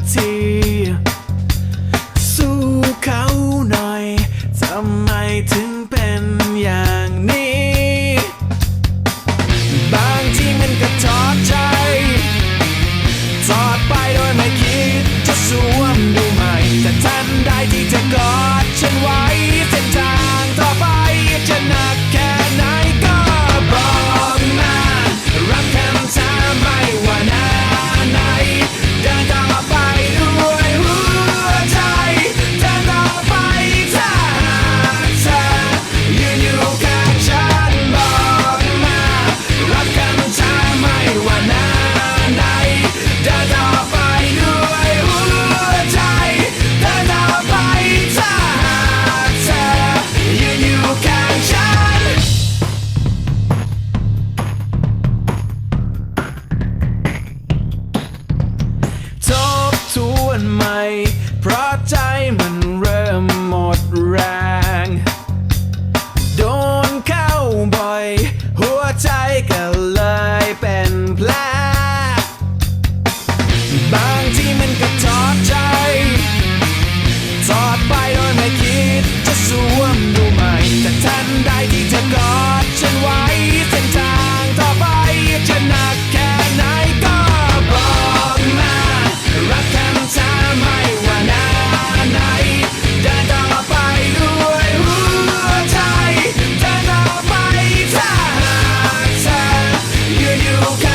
Tag. ใจก็เลยเป็นแผลบางทีมันก็ don't care.